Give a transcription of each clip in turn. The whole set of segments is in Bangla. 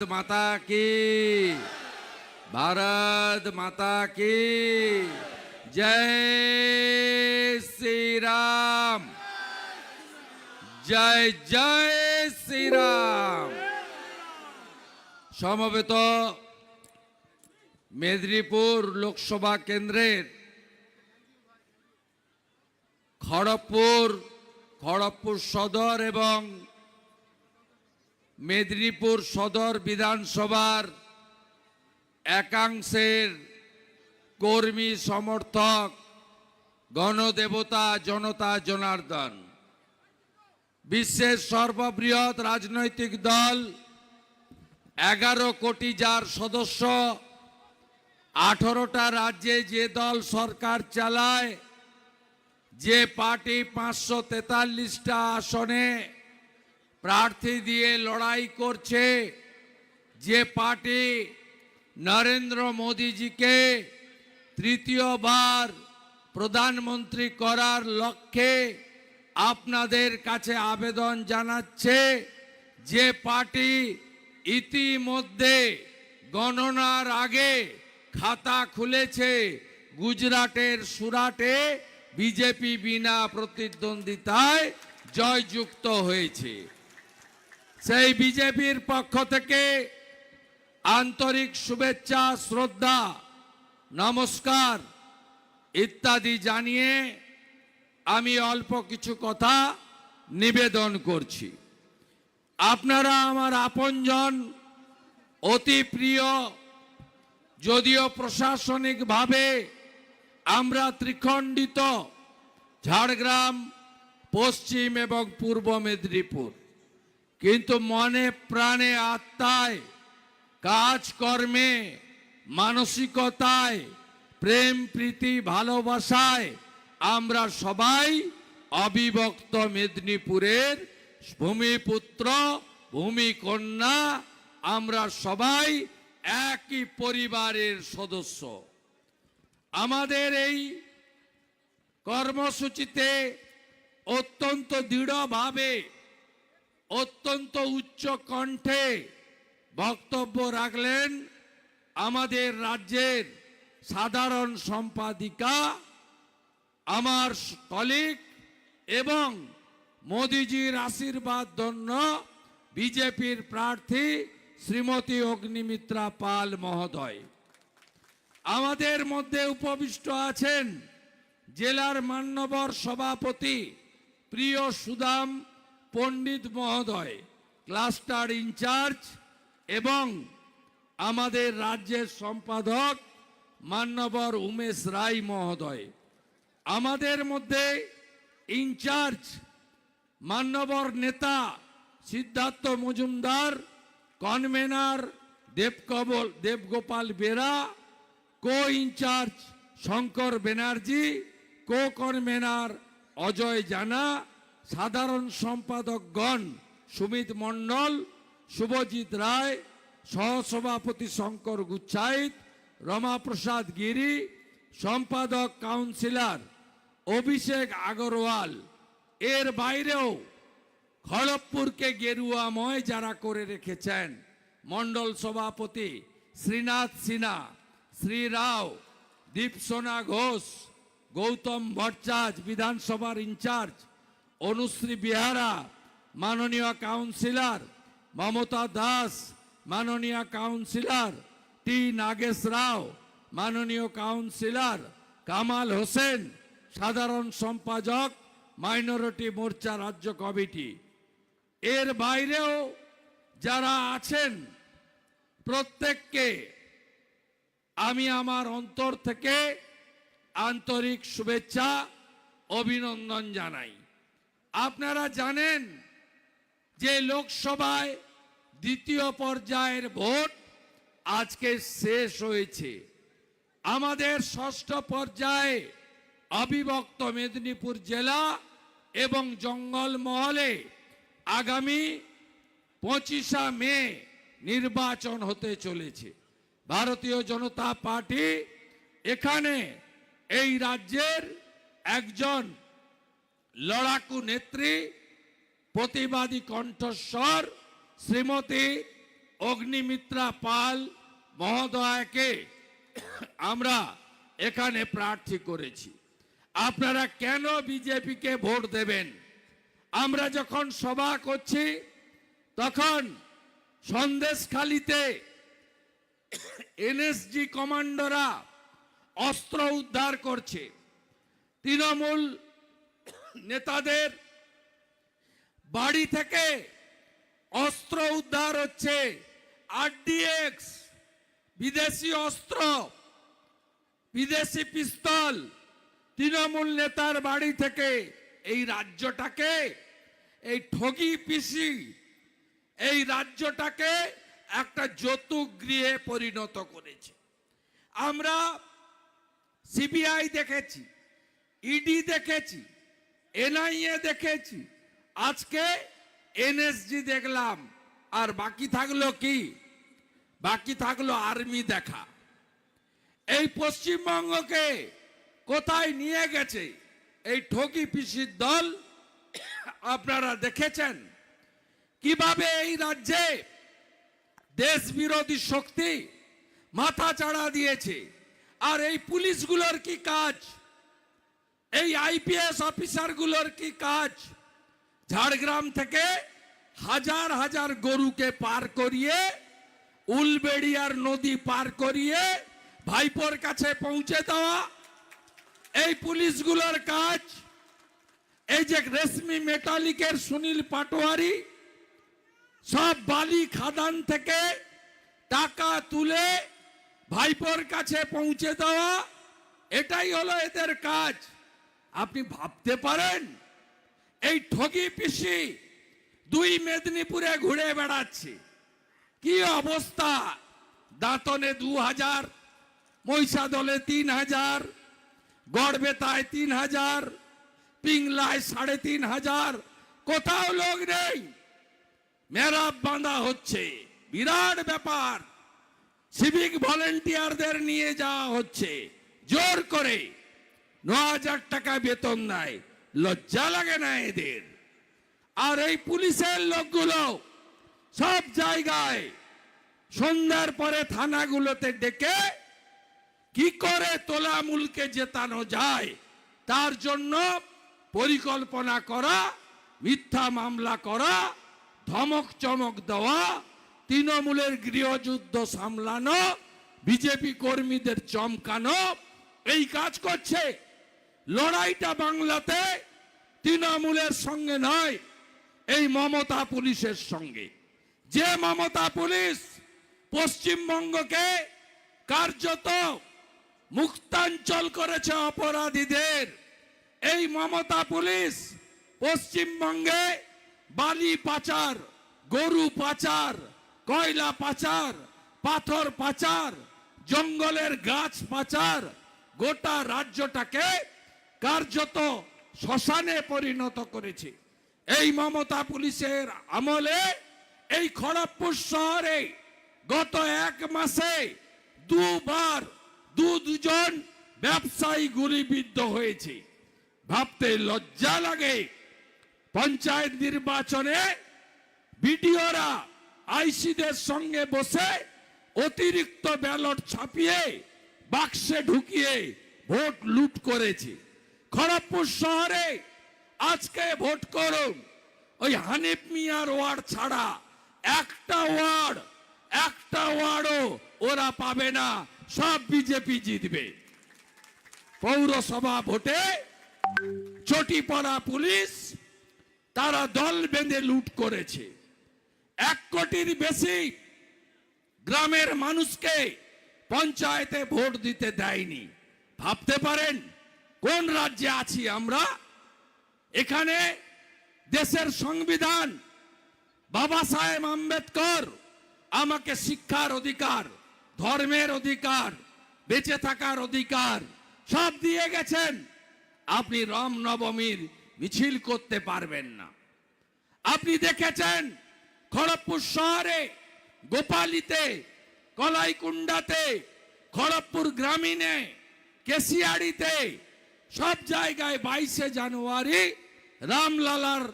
માતા કી ભારત માતા કી જય શ્રી રામ জয় জয় শ্রীরাম। সমবেত মেদিনীপুর লোকসভা কেন্দ্রের খড়গপুর খড়গপুর সদর এবং মেদিনীপুর সদর বিধানসভার একাংশের কর্মী সমর্থক গণদেবতা জনতা জনার্দন। বিশ্বের সর্ববৃহৎ রাজনৈতিক দল, এগারো কোটি যার সদস্য, আঠারোটা রাজ্যে যে দল সরকার চালায়, যে পার্টি পাঁচশো তেতাল্লিশটা আসনে প্রার্থী দিয়ে লড়াই করছে যে পার্টি নরেন্দ্র মোদীজিকে তৃতীয়বার প্রধানমন্ত্রী করার লক্ষ্যে আপনাদের কাছে আবেদন জানাচ্ছে যে পার্টি ইতিমধ্যে গণনার আগে খাতা খুলেছে গুজরাটের সুরাটে বিজেপি বিনা প্রতিদ্বন্দ্বিতায় জয়যুক্ত হয়েছে। সেই বিজেপির পক্ষ থেকে আন্তরিক শুভেচ্ছা, শ্রদ্ধা, নমস্কার ইত্যাদি জানিয়ে আমি অল্প কিছু কথা নিবেদন করছি। আপনারা আমার আপনজন অতি প্রিয়, যদিও প্রশাসনিকভাবে আমরা ত্রিখণ্ডিত, ঝাড়গ্রাম, পশ্চিম এবং পূর্ব মেদিনীপুর। কিন্তু মনে প্রাণে আত্মায়, কাজকর্মে, মানসিকতায়, প্রেম, প্রীতি, ভালোবাসায় আমরা সবাই অবিভক্ত মেদিনীপুরের ভূমিপুত্র, ভূমিকন্যা, আমরা সবাই একই পরিবারের সদস্য। আমাদের এই কর্মসূচিতে অত্যন্ত দৃঢ়ভাবে অত্যন্ত উচ্চ কণ্ঠে বক্তব্য রাখলেন আমাদের রাজ্যের সাধারণ সম্পাদিকা, আমার কলিগ এবং মোদিজির আশীর্বাদ ধন্য বিজেপির প্রার্থী শ্রীমতী অগ্নিমিত্রা পাল মহোদয়। আমাদের মধ্যে উপবিষ্ট আছেন জেলার মান্যবর সভাপতি প্রিয় সুদাম পণ্ডিত মহোদয়, ক্লাস্টার ইনচার্জ এবং আমাদের রাজ্যের সম্পাদক মান্যবর উমেশ রায় মহোদয়। আমাদের মধ্যে ইনচার্জ মান্যবর নেতা Siddhartha Majumdar, convener দেবকবল, Debgopal Bera co incharge Shankar Banerjee co convener Ajay Jana সাধারণ সম্পাদকগণ সুমিত মণ্ডল শুভজিৎ রায়, সহসভাপতি শঙ্কর গুচ্ছাইত, রমাপ্রসাদ গিরি, সম্পাদক কাউন্সিলর অভিষেক আগরওয়াল। এর বাইরেও খড়গপুরকে গেরুয়াময় যারা করে রেখেছেন মণ্ডল সভাপতি শ্রীনাথ সিনহা, শ্রী রাও, দীপসোনা ঘোষ, গৌতম ভট্টাচ বিধানসভার ইনচার্জ অনুশ্রী বিহারা, মাননীয় কাউন্সিলর মমতা দাস, মাননীয় কাউন্সিলর টি নাগেশ রাও, মাননীয় কাউন্সিলর কামাল হোসেন, সাধারণ সম্পাদক মাইনরিটি মোর্চা রাজ্য কমিটি। এর বাইরেও যারা আছেন, প্রত্যেককে আমি আমার অন্তর থেকে আন্তরিক শুভেচ্ছা, অভিনন্দন জানাই। আপনারা জানেন যে লোকসভায় দ্বিতীয় পর্যায়ের ভোট আজকে শেষ হয়েছে। আমাদের ষষ্ঠ পর্যায়ে অবিভক্ত মেদিনীপুর জেলা এবং জঙ্গলমহলে আগামী পঁচিশা মে নির্বাচন হতে চলেছে। ভারতীয় জনতা পার্টি এখানে এই রাজ্যের একজন লড়াকু নেত্রী, প্রতিবাদী কণ্ঠস্বর, শ্রীমতী অগ্নিমিত্রা পাল মহোদয়কে আমরা এখানে প্রার্থী করেছি। আপনারা কেন বিজেপিকে ভোট দেবেন? আমরা যখন সভা করছি, তখন সন্দেশখালিতে এনএসজি কমান্ডোরা অস্ত্র উদ্ধার করছে। তৃণমূল নেতাদের বাড়ি থেকে অস্ত্র উদ্ধার হচ্ছে। আরডিএক্স বিদেশি অস্ত্র, বিদেশি পিস্তল, তৃণমূল নেতার বাড়ি থেকে এই রাজ্যটাকে, এই ঠগি পিসি, এই রাজ্যটাকে একটা যৌতুক গৃহে পরিণত করেছে। আমরা সিবিআই দেখেছি ইডি দেখেছি এনআইএ দেখেছি। আজকে এনএসজি দেখলাম। আর বাকি থাকল কি? বাকি থাকল আর্মি দেখা। এই পশ্চিমবঙ্গকে কোথায় নিয়ে গেছে এই ঠকি পিসির দল? আপনারা দেখেছেন? কীভাবে এই রাজ্যে দেশ বিরোধী শক্তি মাথা চাড়া দিয়েছে? আর এই পুলিশগুলোর কি কাজ? এই আইপিএস অফিসারগুলোর কি কাজ? ঝাড়গ্রাম থেকে হাজার হাজার গরুকে পার করিয়ে, উলবেড়িয়ার নদী পার করিয়ে, ভাইপোর কাছে পৌঁছে দেওয়া। এই পুলিশগুলোর কাজ, এই যে রেশমি মেটালিকের সুনীল পাটোয়ারি, সব বালি খাদান থেকে টাকা তুলে ভাইপোর কাছে পৌঁছে দেওয়া, এটাই হলো এদের কাজ। আপনি ভাবতে পারেন, এই ঠগি পিসি দুই মেদিনীপুরে ঘুরে বেড়াচ্ছে। কি অবস্থা? দাঁতনে দু হাজার, মহিষাদলে তিন হাজার গড়বেতায় তিন হাজার, পিংলায় সাড়ে তিন হাজার, কোথাও লোক নেই। মেরাব বাঁধা হচ্ছে, বিরাট ব্যাপার। সিভিক ভলেন্টিয়ারদের নিয়ে যাওয়া হচ্ছে, জোর করে। ন হাজার টাকা বেতন দেয় লজ্জা লাগে না এদের। আর এই পুলিশের লোকগুলো সব জায়গায় সন্ধ্যার পরে থানাগুলোতে ডেকে কি করে তোলামূলকে জেতানো যায়, তার জন্য পরিকল্পনা করা, মিথ্যা মামলা করা ধমক চমক দেওয়া, তৃণমূলের গৃহযুদ্ধ সামলানো, বিজেপি কর্মীদের চমকানো, এই কাজ করছে। লড়াইটা বাংলাতে তৃণমূলের সঙ্গে নয়, এই মমতা পুলিশের সঙ্গে। যে মমতা পুলিশ পশ্চিমবঙ্গকে কার্যত মুক্তাঞ্চল করেছে অপরাধীদের, এই মমতা পুলিশ পশ্চিমবঙ্গে বালি পাচার, গরু পাচার, কয়লা পাচার, পাথর পাচার, জঙ্গলের গাছ পাচার গোটা রাজ্যটাকে কার্যত শ্মশানে পরিণত করেছে, এই মমতা পুলিশের আমলে এই খড়গপুর শহরে গত এক মাসে দুবার দু দুজন ব্যবসায়ী গুলিবিদ্ধ হয়েছে। ভাবতে লজ্জা লাগে, পঞ্চায়েত নির্বাচনে বিডিওরা আইসিদের সঙ্গে বসে অতিরিক্ত ব্যালট ছাপিয়ে বাক্সে ঢুকিয়ে ভোট লুট করেছে। খড়গপুর শহরে আজকে ভোট করুন। ওই হানিফ মিয়ার ওয়ার্ড ছাড়া একটা ওয়ার্ড, একটা ওয়ার্ডও ওরা পাবে না। সব বিজেপি জিতবে। পৌরসভা ভোটে চটিপাড়া পুলিশ তারা দল বেঁধে লুট করেছে। এক কোটির বেশি গ্রামের মানুষকে পঞ্চায়েতে ভোট দিতে দেয়নি। ভাবতে পারেন? কোন রাজ্যে আছি আমরা? এখানে দেশের সংবিধান, বাবা সাহেব আম্বেদকর আমাকে শিক্ষার অধিকার, ধর্মের অধিকার, বেঁচে থাকার অধিকার, সব দিয়ে গেছেন। আপনি রাম নবমীর মিছিল করতে পারবেন না। আপনি দেখেছেন খড়গপুর শহরে, গোপালিতে, কলাইকুণ্ডাতে, খড়গপুর গ্রামীণে, কেশিয়াড়িতে সব জায়গায় বাইশে জানুয়ারি রামলালার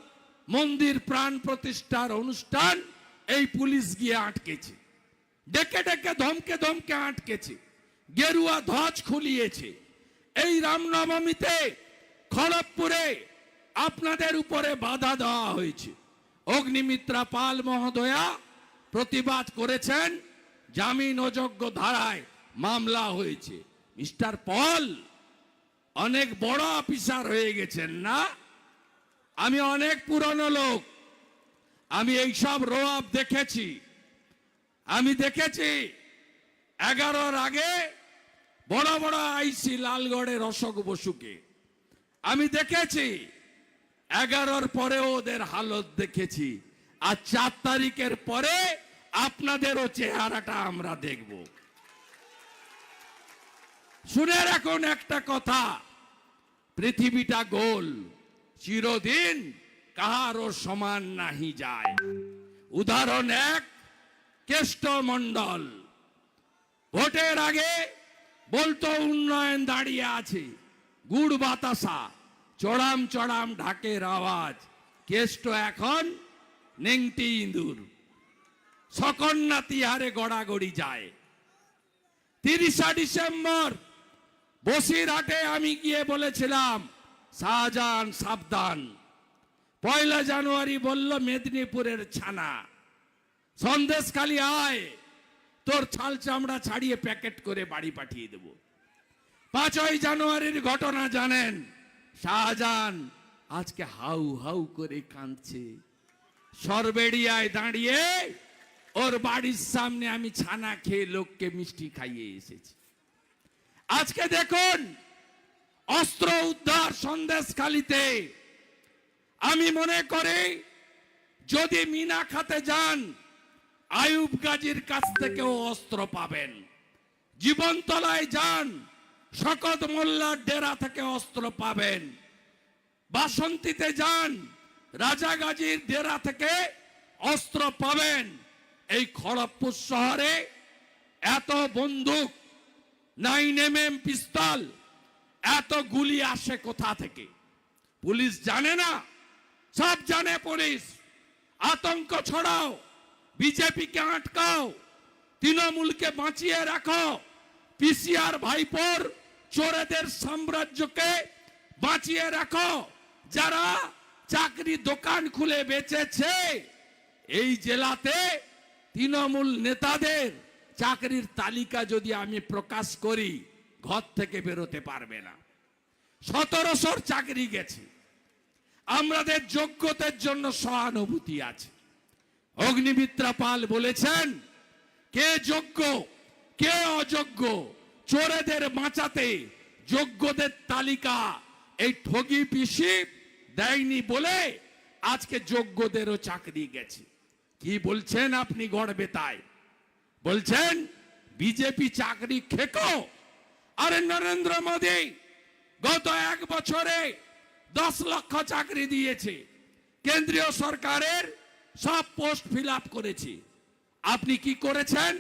মন্দির প্রাণ প্রতিষ্ঠার অনুষ্ঠান, এই পুলিশ গিয়ে আটকেছে। ডেকে ডেকে ধমকে ধমকে আটকেছে। গেরুয়া ধ্বজ খুলিয়েছে। এই রামনবমীতে খড়গপুরে আপনাদের উপরে বাধা দেওয়া হয়েছে। অগ্নিমিত্রা পাল মহোদয়া প্রতিবাদ করেছেন, জামিন অযোগ্য ধারায় মামলা হয়েছে। মিস্টার পল অনেক বড় অফিসার হয়ে গেছেন না? আমি অনেক পুরনো লোক। আমি এইসব রোয়াব দেখেছি। আমি দেখেছি, এগারোর আগে বড় বড় আইসি লালগড়ের অশোক বসুকে। আমি দেখেছি, এগারোর পরে ওদের হালত দেখেছি। আর চার তারিখের পরে আপনাদেরও চেহারাটা আমরা দেখব। শুনে রাখুন একটা কথা। পৃথিবীটা গোল, চিরদিন কাহারও সমান নাহি যায়। উদাহরণ এক কেষ্ট মন্ডল ভোটের আগে বলতো উন্নয়ন দাঁড়িয়ে আছে। গুড় বাতাসা, চড়াম চড়াম ঢাকের আওয়াজ। কেষ্ট এখন নেংটি ইঁদুর। সকন্যা তিহারে গড়াগড়ি যায়। তিরিশা ডিসেম্বর বসিরহাটে আমি গিয়ে বলেছিলাম, শাহজাহান সাবধান। পয়লা জানুয়ারি বলল, মেদিনীপুরের ছানা। সন্দেশ খালি আয়, তোর ছাল চামড়া ছাড়িয়ে প্যাকেট করে বাড়ি পাঠিয়ে দেব। পাঁচই জানুয়ারির ঘটনা জানেন, শাহজাহান আজকে হাউ হাউ করে কাঁদছে। সরবেড়িয়ায় দাঁড়িয়ে ওর বাড়ির সামনে আমি ছানা খেয়ে লোককে মিষ্টি খাইয়ে এসেছি। আজকে দেখুন, অস্ত্র উদ্ধার সন্দেশখালিতে আমি মনে করি, যদি মিনা খাতে যান, আয়ুব গাজীর কাছ থেকেও অস্ত্র পাবেন। জীবনতলায় যান, শকত মোল্লার ডেরা থেকে অস্ত্র পাবেন। বাসন্তীতে যান, রাজা গাজীর ডেরা থেকে অস্ত্র পাবেন। এই খড়গপুর শহরে এত বন্দুক নাইন এম এম পিস্তল, এত গুলি আসে কোথা থেকে? পুলিশ জানে না? সব জানে পুলিশ। আতঙ্ক ছড়াও, বিজেপিকে আটকাও, তৃণমূলকে বাঁচিয়ে রাখো। পিসিআর ভাইপোর চোরেদের সাম্রাজ্যকে বাঁচিয়ে রাখো। যারা চাকরি দোকান খুলে বেচেছে, এই জেলাতে তৃণমূল নেতাদের চাকরির তালিকা যদি আমি প্রকাশ করি, ঘর থেকে বেরোতে পারবে না। সতেরোশোর চাকরি গেছে। আমাদের যোগ্যতার জন্য সহানুভূতি আছে। অগ্নিমিত্রা পাল বলেছেন, কে যোগ্য, কে অযোগ্য, চোরেদের বাঁচাতে যোগ্যদের তালিকা এই ঠগি পিসি দেয়নি বলে আজকে যোগ্যদেরও চাকরি গেছে। কি বলছেন আপনি গড়বে তাই বলছেন, বিজেপি চাকরি খেকো। আরে নরেন্দ্র মোদী, গত এক বছরে দশ লক্ষ চাকরি দিয়েছে। কেন্দ্রীয় সরকারের সব পোস্ট ফিল আপ করেছে। আপনি কি করেছেন?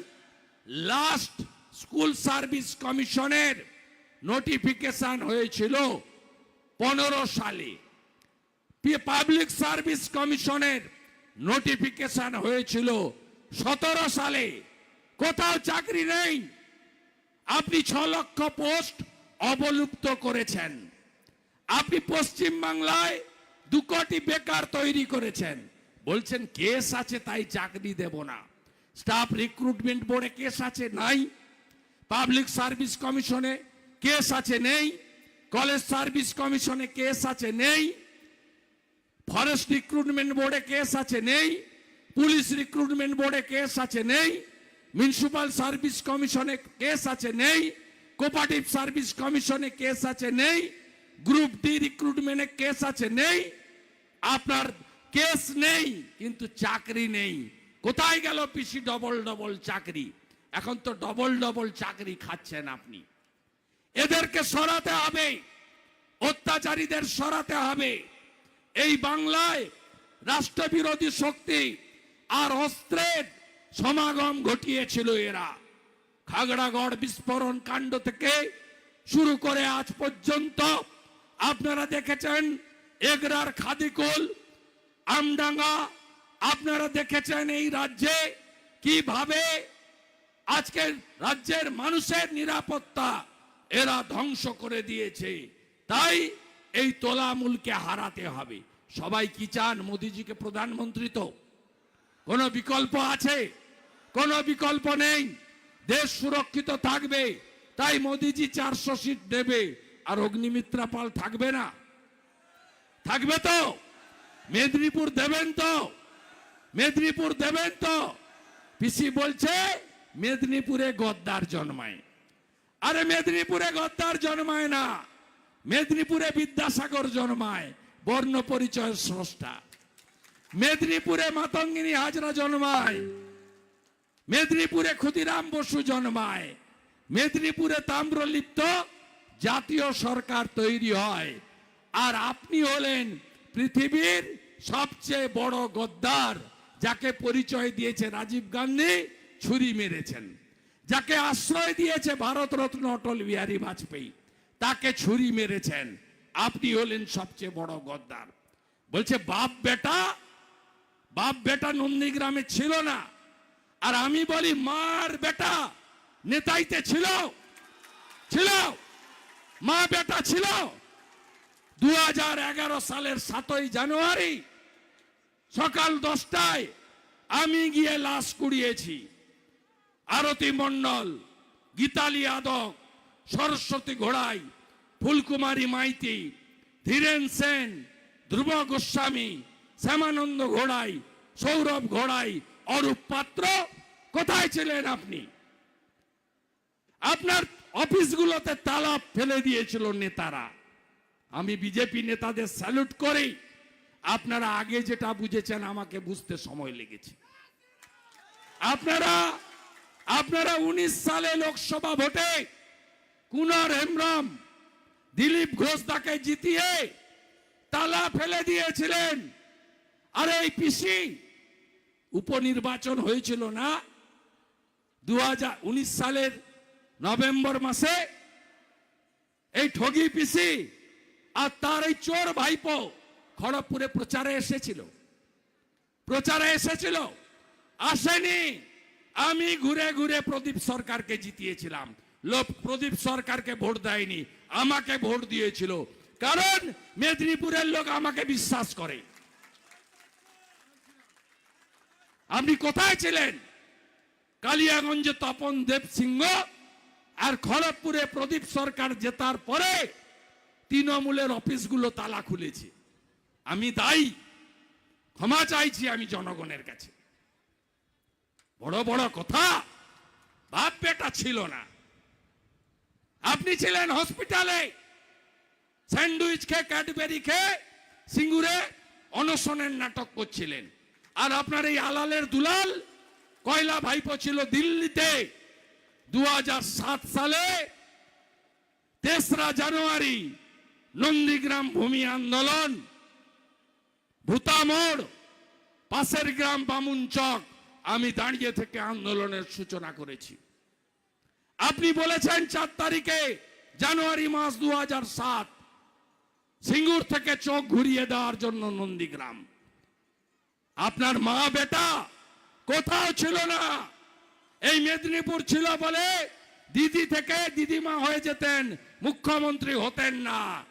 লাস্ট স্কুল সার্ভিস কমিশনের নোটিফিকেশন হয়েছিল পনেরো সালে। পাবলিক সার্ভিস কমিশনের নোটিফিকেশন হয়েছিল সতেরো সালে। কোথাও চাকরি নেই। আপনি ছ লক্ষ পোস্ট অবলুপ্ত করেছেন। আপনি পশ্চিম বাংলায় দু কোটি বেকার তৈরি করেছেন। বলছেন, কেস আছে, তাই চাকরি দেব না। স্টাফ রিক্রুটমেন্ট বোর্ডে কেস আছে, নাই। পাবলিক সার্ভিস কমিশনে কেস আছে, নেই। কলেজ সার্ভিস কমিশনে কেস আছে, নেই। ফরেস্ট রিক্রুটমেন্ট বোর্ডে কেস আছে, নেই। পুলিশ রিক্রুটমেন্ট বোর্ডে কেস আছে, নেই। মিউনিসিপাল সার্ভিস কমিশনে কেস আছে নেই কোপারেটিভ সার্ভিস কমিশনে কেস আছে নেই গ্রুপ ডি রিক্রুটমেন্টে কেস আছে নেই, আপনার কেস নেই, কিন্তু চাকরি নেই। কোথায় গেল পিসি ডবল ডবল চাকরি? এখন তো ডবল ডবল চাকরি খাচ্ছেন আপনি। এদেরকে সরাতে হবে, অত্যাচারীদের সরাতে হবে। এই বাংলায় রাষ্ট্রবিরোধী শক্তি আর অস্ত্রের সমাগম ঘটিয়েছিল এরা। খাগড়াগড় বিস্ফোরণ কাণ্ড থেকে শুরু করে আজ পর্যন্ত আপনারা দেখেছেন এগরার খাদিকুল, আমডাঙ্গা, আপনারা দেখেছেন এই রাজ্যে কীভাবে আজকের রাজ্যের মানুষের নিরাপত্তা এরা ধ্বংস করে দিয়েছে। তাই এই তোলামূলকে হারাতে হবে। সবাই কি চান মোদিজিকে প্রধানমন্ত্রী তো? কোনো বিকল্প আছে? কোনো বিকল্প নেই। দেশ সুরক্ষিত থাকবে, তাই মোদিজি চারশো সিট দেবে, আর অগ্নিমিত্রা পাল থাকবে না। থাকবে তো? মেদিনীপুর দেবেন তো? মেদিনীপুর দেবেন তো? পিসি বলছে, মেদিনীপুরে গদ্দার জন্মায়। আরে মেদিনীপুরে গদ্দার জন্মায় না। মেদিনীপুরে বিদ্যাসাগর জন্মায়, বর্ণ পরিচয়ের স্রষ্টা। মেদিনীপুরে মাতঙ্গিনী হাজরা জন্মায় মেদিনীপুরে ক্ষুদিরাম বসু জন্মায়। মেদিনীপুরে তাম্রলিপ্ত জাতীয় সরকার তৈরি হয়। আর আপনি হলেন পৃথিবীর সবচেয়ে বড় গদ্দার, যাকে পরিচয় দিয়েছে রাজীব গান্ধী, ছুরি মেরেছেন। যাকে আশ্রয় দিয়েছে ভারতরত্ন অটল বিহারী বাজপেয়ী, তাকে ছুরি মেরেছেন। আপনি হলেন সবচেয়ে বড় গদ্দার। বলছে বাপ বেটা বাপ বেটা নন্দীগ্রামে ছিল না। আর আমি বলি, মার বেটা, নেতাইতে ছিল ছিল, মা বেটা ছিল। দু হাজার এগারো সালের সাতই জানুয়ারি, সকাল দশটায় আমি গিয়ে লাশ কুড়িয়েছি। আরতি মণ্ডল গীতালি যাদব সরস্বতী ঘোড়াই, ফুলকুমারী মাইতি, ধীরেন সেন, ধ্রুব গোস্বামী, শ্যামানন্দ ঘোড়াই, সৌরভ ঘোড়াই, অরূপ পাত্র কোথায় ছিলেন আপনি? আপনার অফিসগুলোতে তালা ফেলে দিয়েছিল নেতারা। আমি বিজেপি নেতাদের স্যালুট করি আপনারা আগে যেটা বুঝেছেন, আমাকে বুঝতে সময় লেগেছে। আপনারা আপনারা উনিশ সালে লোকসভা ভোটে কুনার হেমব্রম, দিলীপ ঘোষ তাকে জিতিয়ে তালা ফেলে দিয়েছিলেন। আর এই পিসি, উপনির্বাচন হয়েছিল না? দু হাজার উনিশ সালের নভেম্বর মাসে এই ঠগি পিসি আর তার এই চোর ভাইপো খড়গপুরে প্রচারে এসেছিল। প্রচারে এসেছিল। আসেনি। আমি ঘুরে ঘুরে প্রদীপ সরকারকে জিতিয়েছিলাম। লোক প্রদীপ সরকারকে ভোট দেয়নি, আমাকে ভোট দিয়েছিল। কারণ মেদিনীপুরের লোক আমাকে বিশ্বাস করে। আপনি কোথায় ছিলেন? কালিয়াগঞ্জে তপন দেব সিংহ আর খড়গপুরে প্রদীপ সরকার জেতার পরে তৃণমূলের অফিসগুলো তালা খুলেছে। আমি দায়ী। ক্ষমা চাইছি আমি জনগণের কাছে। বড় বড় কথা, বাপ বেটা ছিল না। আপনি ছিলেন হসপিটালে। স্যান্ডউইচ খেয়ে ক্যাডবেরি খেয়ে সিঙ্গুরে অনশনের নাটক করছিলেন। আর আপনার এই আলালের দুলাল কয়লা ভাইপো ছিল দিল্লিতে দুহাজার সাত সালে, তেসরা জানুয়ারি, নন্দীগ্রাম ভূমি আন্দোলন, ভূতামোড়, পাশের গ্রাম বামুন চক, আমি দাঁড়িয়ে থেকে আন্দোলনের সূচনা করেছি। আপনি বলেছেন চার তারিখে জানুয়ারি মাস দু সাত, সিঙ্গুর থেকে চোখ ঘুরিয়ে দেওয়ার জন্য নন্দীগ্রাম। আপনার মা বেটা কোথাও ছিল না। এই মেদিনীপুর ছিল বলে দিদি থেকে দিদিমা হয়ে যেতেন, মুখ্যমন্ত্রী হতেন না।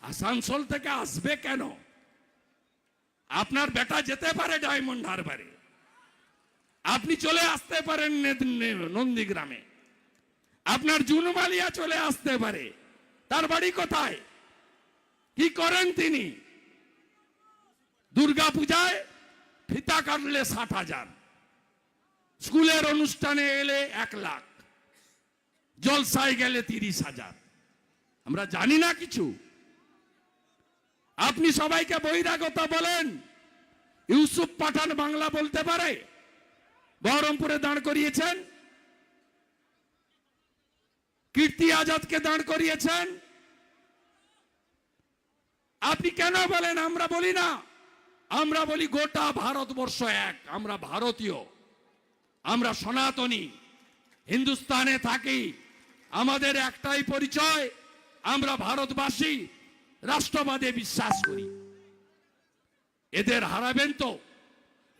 আসানসোল থেকে আসবে কেন? আপনার বেটা যেতে পারে ডায়মন্ড হারবারে। আপনি চলে আসতে পারেন নন্দীগ্রামে। আপনার জুনমালিয়া চলে আসতে পারে। তার বাড়ি কোথায়? কি করেন তিনি? দুর্গা পূজায় ফিতা কাটলে ষাট হাজার। স্কুলের অনুষ্ঠানে এলে এক লাখ। জলসায় গেলে তিরিশ হাজার। আমরা জানি না কিছু। আপনি সবাইকে বহিরাগত বলেন। ইউসুফ পাঠান বাংলা বলতে পারে? বহরমপুরে দাঁড় করিয়েছেন? কীর্তি আজাদকে দাঁড় করিয়েছেন? আপনি কেন বলেন? আমরা বলি না। আমরা বলি গোটা ভারতবর্ষ এক, আমরা ভারতীয়, আমরা সনাতনী, হিন্দুস্তানে থাকি, আমাদের একটাই পরিচয়, আমরা ভারতবাসী, রাষ্ট্রবাদে বিশ্বাস করি। এদের হারাবেন তো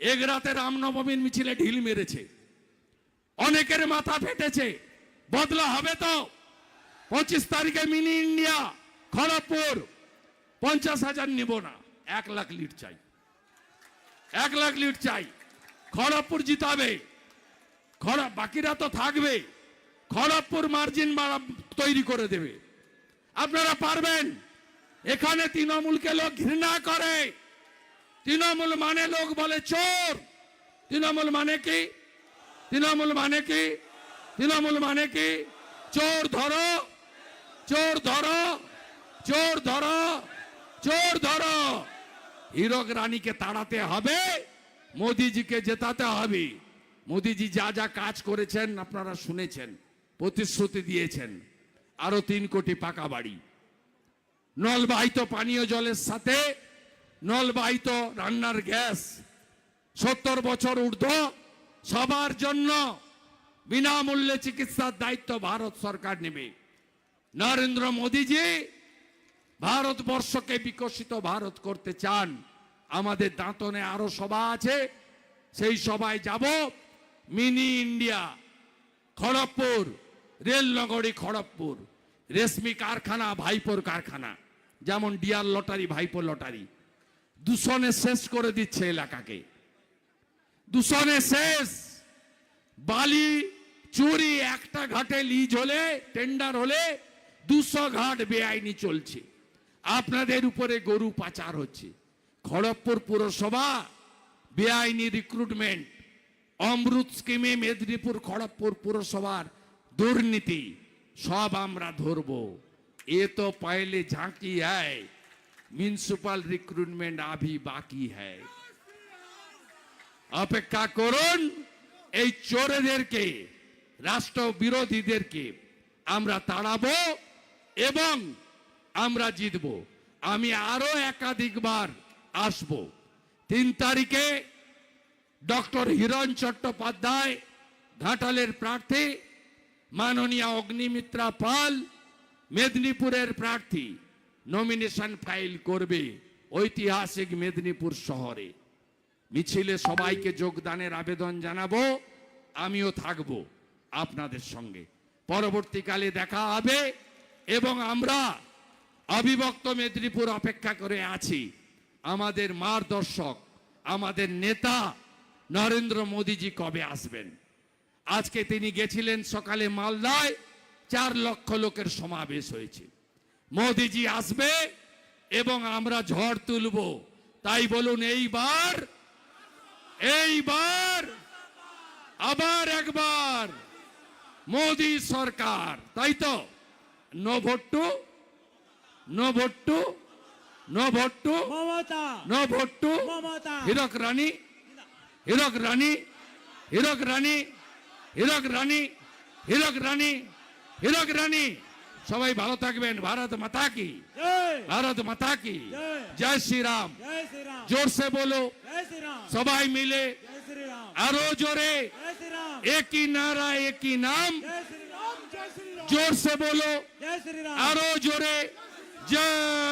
এগরাতে রামনবমীর মিছিলে ঢিল মেরেছে, অনেকের মাথা ফেটেছে, বদলা হবে তো। পঁচিশ তারিখে মিনি ইন্ডিয়া, খড়গপুর, পঞ্চাশ হাজার নিব না, এক লাখ লিট চাই। এক লাখ লিট চাই। খড়গপুর জিতাবে। খড় বাকিরা তো থাকবে। খড়গপুর মার্জিন তৈরি করে দেবে। আপনারা পারবেন। এখানে তৃণমূলকে লোক ঘৃণা করে। তৃণমূল মানে লোক বলে চোর। তৃণমূল মানে কি? তৃণমূল মানে কি? তৃণমূল মানে কি? চোর ধরো। চোর ধরো। চোর ধরো। চোর ধরো। হীরক রানীকে তাড়াতে হবে, মোদিজিকে জেতাতে হবে। মোদিজি যা যা কাজ করেছেন আপনারা শুনেছেন, প্রতিশ্রুতি দিয়েছেন। আরও তিন কোটি পাকা বাড়ি। নলবাহিত পানীয় জলের সাথে নলবাহিত রান্নার গ্যাস, সত্তর বছর ঊর্ধ্ব, সবার জন্য বিনামূল্যে চিকিৎসার দায়িত্ব ভারত সরকার নেবে। নরেন্দ্র মোদীজি ভারতবর্ষকে বিকশিত ভারত করতে চান, আমাদের দাঁতনে আরও সভা আছে, সেই সভায় যাব। মিনি ইন্ডিয়া, খড়গপুর, রেলনগরী খড়গপুর, রেশমি কারখানা, ভাইপোর কারখানা, যেমন ডিয়ার লটারি, ভাইপোর লটারি। দূষণে শেষ করে দিচ্ছে এলাকাকে। দূষণে শেষ। বালি, চুরি, একটা ঘাটে লিজ হলে, টেন্ডার হলে দুশো ঘাট বেআইনি চলছে। আপনাদের উপরে গরু পাচার হচ্ছে। খড়গপুর পুরসভা, বেআইনি রিক্রুটমেন্ট অমৃত স্কিমে মেদিনীপুর খড়গপুর পুরসভার দুর্নীতি, সব আমরা ধরব। এ তো পাইলে ঝাঁকি হ্যায় মিউনিসিপাল রিক্রুটমেন্ট আভি বাকি হ্যায়। অপেক্ষা করুন, এই চোরেদেরকে রাষ্ট্র বিরোধীদেরকে আমরা তাড়াবো এবং আমরা জিতব। আমি আরও একাধিকবার আসব। তিন তারিখে ডক্টর হিরণ চট্টোপাধ্যায়, ঘাটালের প্রার্থী, মাননীয় অগ্নিমিত্রা পাল, মেদিনীপুরের প্রার্থী নমিনেশন ফাইল করবে ঐতিহাসিক মেদিনীপুর শহরে। মিছিলে সবাইকে যোগদানের আবেদন জানাব, আমিও থাকব আপনাদের সঙ্গে। পরবর্তীকালে দেখা হবে এবং আমরা অবিভক্ত মেদিনীপুর অপেক্ষা করে আছি। আমাদের মার্গদর্শক, আমাদের নেতা নরেন্দ্র মোদীজি কবে আসবেন? আজকে তিনি গেছিলেন সকালে মালদায়, চার লক্ষ লোকের সমাবেশ হয়েছে। মোদিজি আসবে এবং আমরা ঝড় তুলব। তাই বলুন, এইবার এইবার, আবার একবার, মোদি সরকার। তাই তো? নো ভোট্টু নো నో బొట్టు నో బొట్టు నో బొట్టు హీరోకి రాణి హీరోకి రాణి హీరోకి రాణి హీరోకి రాణి హీరోకి రాణి హీరోకి రాణి সবাই ভালো থাকবেন ভারত মাতা কি ভারত মাতা কি জয় শ্রীরাম জোরসে বলো সবাই মিলে আরো জোরে একই নারা একই নাম জোরসে বলো আরো জোরে Yeah!